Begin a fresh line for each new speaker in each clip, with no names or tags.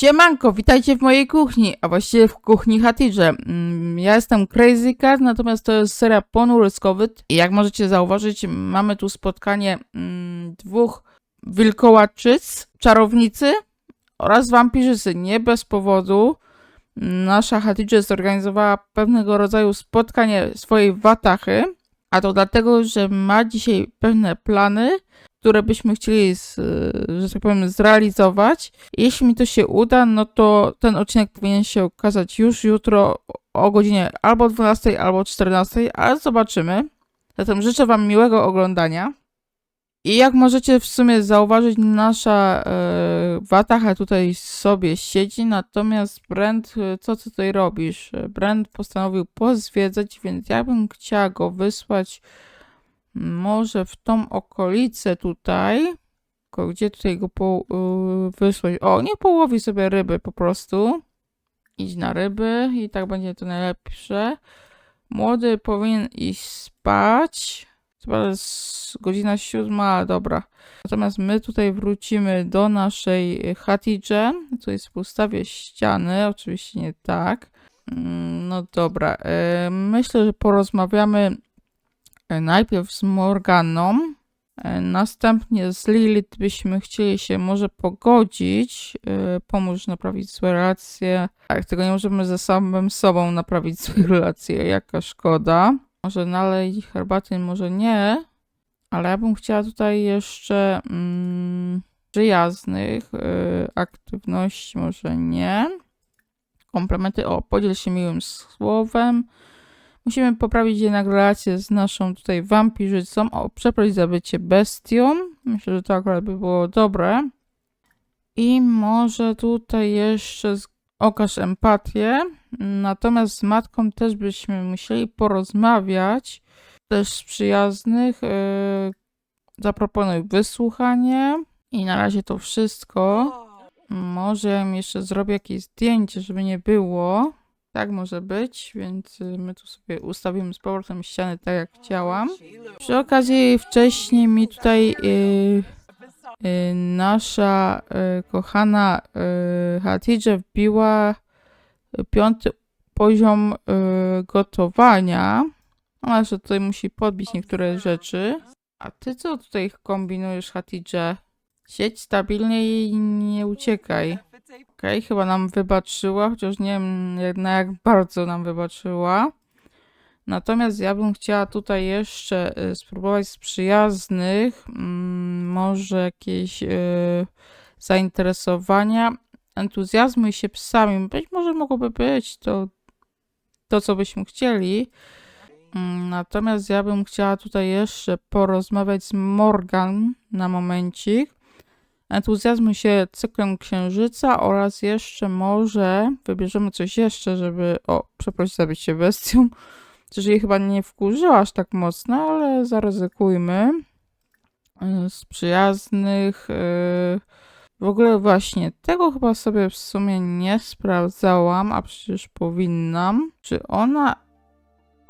Siemanko, witajcie w mojej kuchni, a właściwie w kuchni Hatidże. Mm, Ja jestem Crazy Cat, natomiast to jest seria Ponuryskowy i jak możecie zauważyć, mamy tu spotkanie mm, dwóch wilkołaczyc, czarownicy oraz wampirzycy. Nie bez powodu nasza Hatidże zorganizowała pewnego rodzaju spotkanie swojej watachy, a to dlatego, że ma dzisiaj pewne plany, które byśmy chcieli, z, że tak powiem, zrealizować. Jeśli mi to się uda, no to ten odcinek powinien się ukazać już jutro o godzinie albo 12, albo 14, ale zobaczymy. Zatem życzę Wam miłego oglądania. I jak możecie w sumie zauważyć, nasza e, Watacha tutaj sobie siedzi, natomiast Brent, e, co ty tutaj robisz? E, Brent postanowił pozwiedzać, więc ja bym chciała go wysłać może w tą okolicę tutaj. Tylko Gdzie tutaj go po, y, wysłać? O, niech połowi sobie ryby po prostu. Idź na ryby i tak będzie to najlepsze. Młody powinien iść spać. Chyba jest godzina siódma, ale dobra. Natomiast my tutaj wrócimy do naszej Hatidże. Tutaj postawię ściany, oczywiście nie tak. Mm, No dobra, y, myślę, że porozmawiamy najpierw z Morganą, e, następnie z Lilith byśmy chcieli się może pogodzić, e, pomóż naprawić złe relacje. Tak, tylko nie możemy ze samym sobą naprawić złe relacje, jaka szkoda. Może nalej herbaty, może nie, ale ja bym chciała tutaj jeszcze mm, przyjaznych aktywności, może nie. Komplementy, o, podziel się miłym słowem. Musimy poprawić jednak relację z naszą tutaj wampirzycą. O, przeproś za bycie bestią. Myślę, że to akurat by było dobre. I może tutaj jeszcze okaż empatię. Natomiast z matką też byśmy musieli porozmawiać. Też z przyjaznych. Yy, zaproponuj wysłuchanie. I na razie to wszystko. Może jeszcze zrobię jakieś zdjęcie, żeby nie było. Tak może być, więc y, my tu sobie ustawimy z powrotem ściany tak jak chciałam. Przy okazji wcześniej mi tutaj y, y, nasza kochana y, Hatidże wbiła piąty poziom gotowania. Ona że tutaj musi podbić niektóre rzeczy. A ty co tutaj kombinujesz, Hatidże? Siedź stabilnie i nie uciekaj. Okej, chyba nam wybaczyła, chociaż nie wiem na jak bardzo nam wybaczyła. Natomiast ja bym chciała tutaj jeszcze y, spróbować z przyjaznych, mm, może jakieś y, zainteresowania, entuzjazmuj się psami. Być może mogłoby być to, to co byśmy chcieli. Mm, Natomiast ja bym chciała tutaj jeszcze porozmawiać z Morgan na momencik entuzjazmu się cyklem księżyca oraz jeszcze może wybierzemy coś jeszcze, żeby. O, przeprosić zabić się bestią. Chociaż jej chyba nie wkurzyła aż tak mocno, ale zaryzykujmy. Z przyjaznych. y, W ogóle właśnie tego chyba sobie w sumie nie sprawdzałam, a przecież powinnam. Czy ona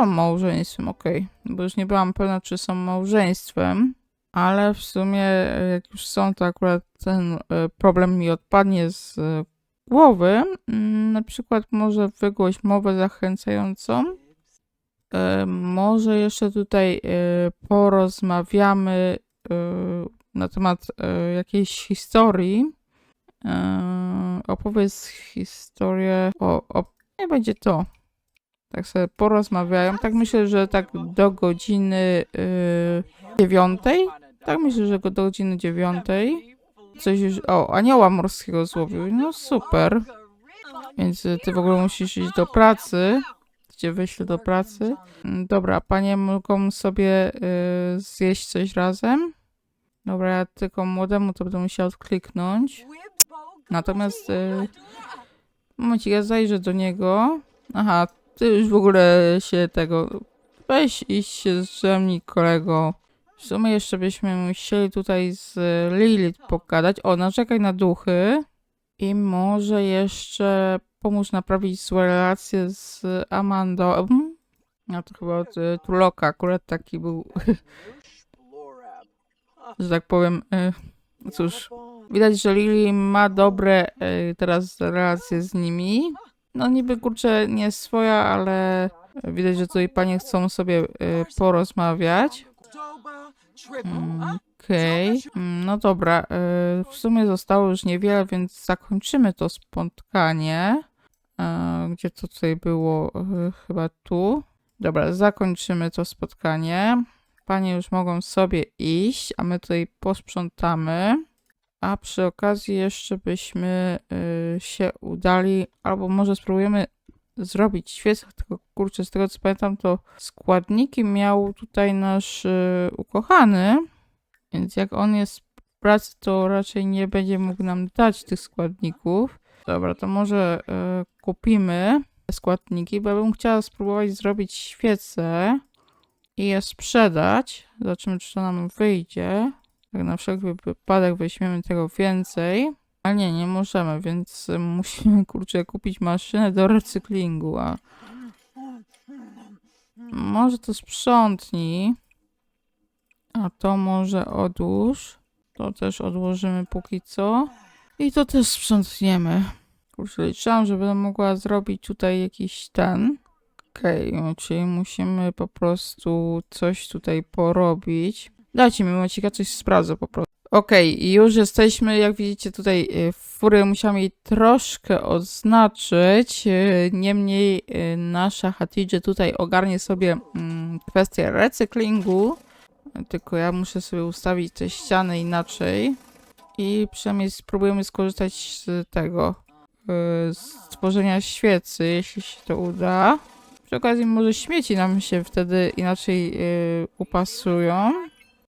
są małżeństwem? Okej, bo już nie byłam pewna, czy są małżeństwem. Ale w sumie, jak już są, to akurat ten e, problem mi odpadnie z e, głowy. Mm, Na przykład może wygłoś mowę zachęcającą. E, Może jeszcze tutaj porozmawiamy na temat jakiejś historii. Opowiedz historię. O, o, nie będzie to. Tak sobie porozmawiają. Tak myślę, że tak do godziny dziewiątej. Tak myślę, że do godziny dziewiątej. Coś już. O, anioła morskiego złowił. No super. Więc ty w ogóle musisz iść do pracy. Cię wyślę do pracy. Mm, Dobra, panie mogą sobie y, zjeść coś razem. Dobra, ja tylko młodemu to będę musiał odkliknąć. Natomiast y, momencik, ja zajrzę do niego. Aha, ty już w ogóle się tego. Weź iść się zdrzemnij kolego. W sumie jeszcze byśmy musieli tutaj z Lilith pogadać. O, narzekaj na duchy. I może jeszcze pomóż naprawić złe relacje z Amandą. No to chyba od y, Tuloka akurat taki był, że tak powiem. Y, cóż, Widać, że Lily ma dobre e, teraz relacje z nimi. No niby kurczę nie jest swoja, ale widać, że tutaj panie chcą sobie e, porozmawiać. Mm, Okej, Mm, no dobra, e, w sumie zostało już niewiele, więc zakończymy to spotkanie. E, Gdzie to tutaj było? E, Chyba tu. Dobra, zakończymy to spotkanie. Panie już mogą sobie iść, a my tutaj posprzątamy. A przy okazji jeszcze byśmy y, się udali, albo może spróbujemy zrobić świecę, tylko kurczę, z tego co pamiętam, to składniki miał tutaj nasz y, ukochany, więc jak on jest w pracy, to raczej nie będzie mógł nam dać tych składników. Dobra, to może y, kupimy składniki, bo ja bym chciała spróbować zrobić świecę i je sprzedać. Zobaczymy, czy to nam wyjdzie. Tak na wszelki wypadek weźmiemy tego więcej. Ale nie, nie możemy, więc y, musimy, kurczę, kupić maszynę do recyklingu, a... Może to sprzątnij. A to może odłóż. To też odłożymy póki co. I to też sprzątniemy. Kurczę, liczyłam, że będę mogła zrobić tutaj jakiś ten. Okej, czyli musimy po prostu coś tutaj porobić. Dajcie mi momencika, coś sprawdzę po prostu. Okej, już jesteśmy, jak widzicie tutaj y, furę musiałam jej troszkę odznaczyć, y, niemniej y, nasza Hatidże tutaj ogarnie sobie mm, kwestię recyklingu, tylko ja muszę sobie ustawić te ściany inaczej i przynajmniej spróbujemy skorzystać z tego, y, z tworzenia świecy, jeśli się to uda. Przy okazji może śmieci nam się wtedy inaczej upasują.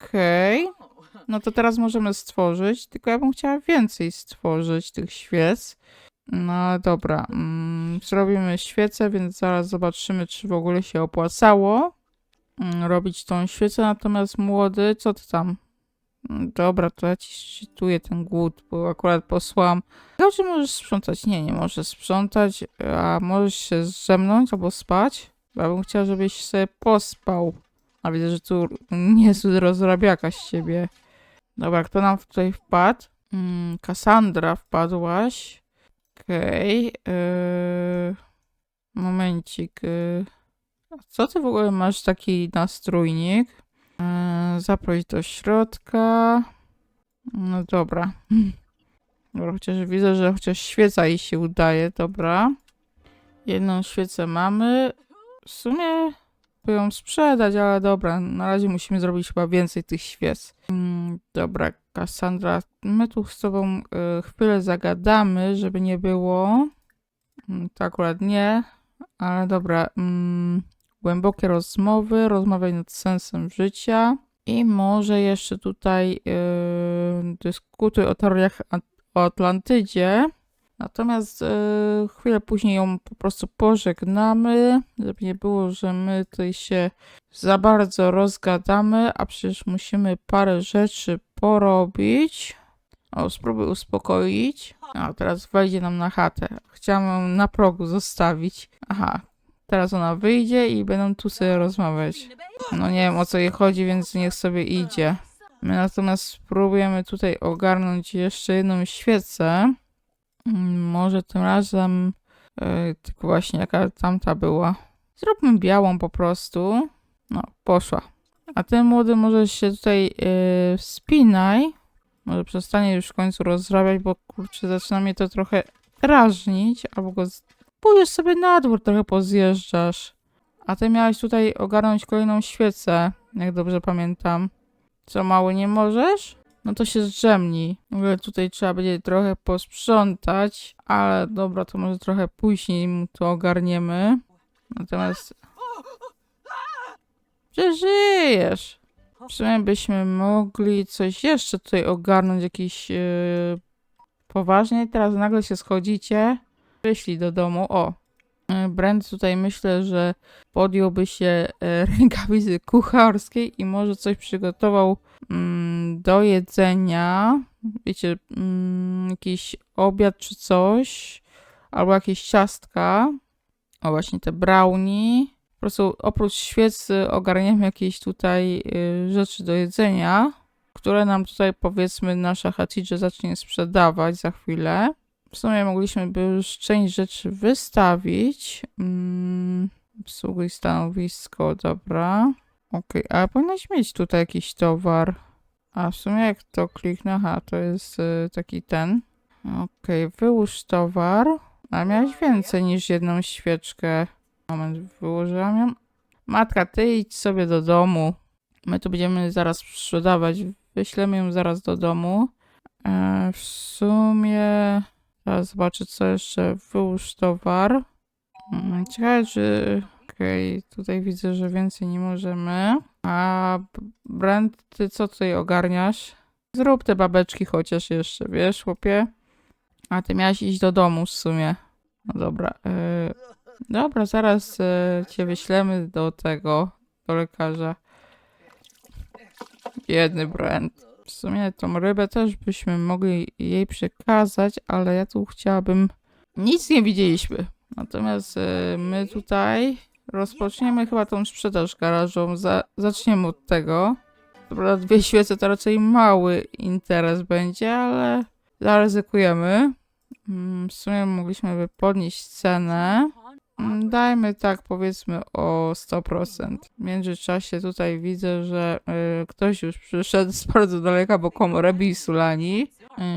Okej. No to teraz możemy stworzyć, tylko ja bym chciała więcej stworzyć tych świec. No dobra, mm, zrobimy świecę, więc zaraz zobaczymy, czy w ogóle się opłacało mm, robić tą świecę. Natomiast młody, co ty tam? Mm, Dobra, to ja ci szczytuję ten głód, bo akurat posłałam. Ja, czy możesz sprzątać? Nie, nie możesz sprzątać, a możesz się zdrzemnąć albo spać. Ja bym chciała, żebyś sobie pospał. A widzę, że tu niezły rozrabiaka z ciebie. Dobra, kto nam tutaj wpadł? Mm, Kassandra wpadłaś. Okej. yy, momencik. Yy. Co ty w ogóle masz taki nastrójnik? Yy, zaproś do środka. No dobra. Dobra, chociaż widzę, że chociaż świeca jej się udaje. Dobra. Jedną świecę mamy. W sumie ją sprzedać, ale dobra, na razie musimy zrobić chyba więcej tych świec. Mm, dobra, Cassandra, my tu z tobą y, chwilę zagadamy, żeby nie było. Mm, to akurat nie, ale dobra. Mm, głębokie rozmowy, rozmawiaj nad sensem życia i może jeszcze tutaj y, dyskutuj o teoriach o Atlantydzie. Natomiast e, chwilę później ją po prostu pożegnamy, żeby nie było, że my tutaj się za bardzo rozgadamy, a przecież musimy parę rzeczy porobić. O, spróbuj uspokoić. A, teraz wejdzie nam na chatę. Chciałam ją na progu zostawić. Aha, teraz ona wyjdzie i będą tu sobie rozmawiać. No nie wiem o co jej chodzi, więc niech sobie idzie. My natomiast spróbujemy tutaj ogarnąć jeszcze jedną świecę. Mm, Może tym razem, e, tylko właśnie jaka tamta była. Zróbmy białą po prostu. No, poszła. A ten młody może się tutaj e, wspinaj. Może przestanie już w końcu rozrabiać, bo kurczę, zaczyna mnie to trochę drażnić. Albo go. Pójdziesz sobie na dwór, trochę pozjeżdżasz. A ty miałeś tutaj ogarnąć kolejną świecę, jak dobrze pamiętam. Co mały nie możesz? No to się zdrzemnij. W ogóle tutaj trzeba będzie trochę posprzątać, ale dobra, to może trochę później to ogarniemy. Natomiast... Przeżyjesz! Sumie byśmy mogli coś jeszcze tutaj ogarnąć, jakiś yy, poważniej. Teraz nagle się schodzicie. Wyszli do domu. O! Yy, Brand tutaj myślę, że podjąłby się e, rękawicy kucharskiej i może coś przygotował mm, do jedzenia. Wiecie, mm, jakiś obiad czy coś, albo jakieś ciastka. O, właśnie te brownie. Po prostu oprócz świecy ogarniemy jakieś tutaj y, rzeczy do jedzenia, które nam tutaj powiedzmy nasza Hatidże zacznie sprzedawać za chwilę. W sumie mogliśmy by już część rzeczy wystawić. Mm, obsługuj stanowisko, dobra. Okej, a powinnaś mieć tutaj jakiś towar. A w sumie jak to kliknę, aha, to jest y, taki ten. Okej, wyłóż towar. A miałeś więcej niż jedną świeczkę. Moment, wyłożyłam ją. Matka, ty idź sobie do domu. My tu będziemy zaraz sprzedawać. Wyślemy ją zaraz do domu. E, w sumie... Teraz zobaczę, co jeszcze. Wyłóż towar. Mm, Ciekawe, czy... Okej, tutaj widzę, że więcej nie możemy. A B- Brand, ty co tutaj ogarniasz? Zrób te babeczki chociaż jeszcze, wiesz, chłopie? A ty miałaś iść do domu w sumie. No dobra. y, dobra, zaraz y, cię wyślemy do tego, do lekarza. Biedny Brand. W sumie tą rybę też byśmy mogli jej przekazać, ale ja tu chciałabym... Nic nie widzieliśmy. Natomiast y, my tutaj rozpoczniemy chyba tą sprzedaż garażową. Za, zaczniemy od tego. Dobra, dwie świece to raczej mały interes będzie, ale zaryzykujemy. Mm, W sumie mogliśmy by podnieść cenę. Mm, Dajmy tak powiedzmy o 100%. W międzyczasie tutaj widzę, że y, ktoś już przyszedł z bardzo daleka, bo komorę Bisulani.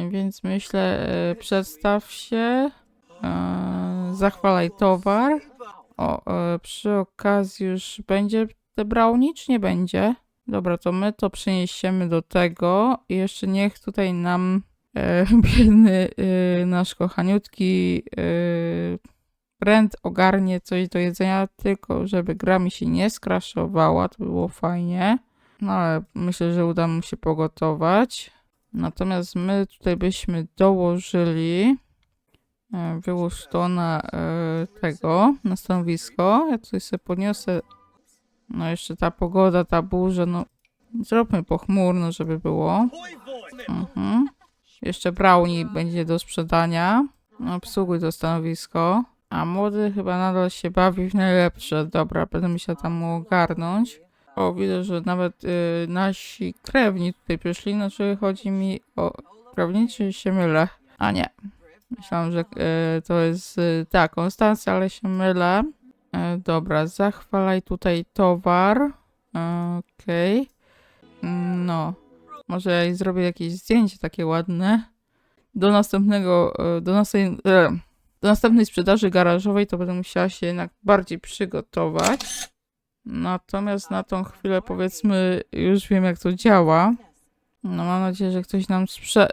Y, więc myślę, y, przedstaw się, y, zachwalaj towar. O, y, przy okazji już będzie te brownie, czy nie będzie? Dobra, to my to przeniesiemy do tego i jeszcze niech tutaj nam e, biedny e, nasz kochaniutki e, Brent ogarnie coś do jedzenia, tylko żeby gra mi się nie skraszowała, to by było fajnie. No ale myślę, że uda mu się pogotować. Natomiast my tutaj byśmy dołożyli e, wyłóż to na e, tego, na stanowisko. Ja tutaj sobie podniosę no jeszcze ta pogoda, ta burza, no zróbmy pochmurno, żeby było. Mhm. Jeszcze brownie będzie do sprzedania. No, Obsługuj to stanowisko. A młody chyba nadal się bawi w najlepsze. Dobra, będę musiał tam ogarnąć. O, widzę, że nawet y, nasi krewni tutaj przyszli. Znaczy chodzi mi o krewni, czy się mylę? A nie. Myślałam, że y, to jest y, ta Konstancja, ale się mylę. E, dobra, zachwalaj tutaj towar. E, Okej. No. Może ja zrobię jakieś zdjęcie takie ładne. Do następnego, e, do, następnej, e, do następnej sprzedaży garażowej to będę musiała się jednak bardziej przygotować. Natomiast na tą chwilę powiedzmy już wiem jak to działa. No mam nadzieję, że ktoś nam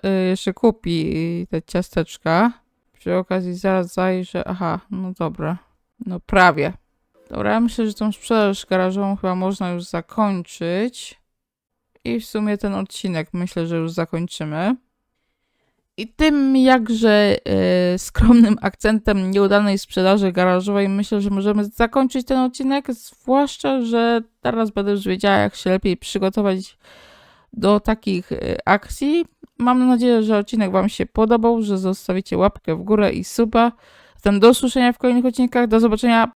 e, jeszcze kupi te ciasteczka. Przy okazji zaraz zajrzę. Aha, no dobra. No prawie. Dobra, ja myślę, że tą sprzedaż garażową chyba można już zakończyć. I w sumie ten odcinek myślę, że już zakończymy. I tym jakże e, skromnym akcentem nieudanej sprzedaży garażowej myślę, że możemy zakończyć ten odcinek, zwłaszcza, że teraz będę już wiedziała, jak się lepiej przygotować do takich e, akcji. Mam nadzieję, że odcinek Wam się podobał, że zostawicie łapkę w górę i suba. Zatem do usłyszenia w kolejnych odcinkach. Do zobaczenia.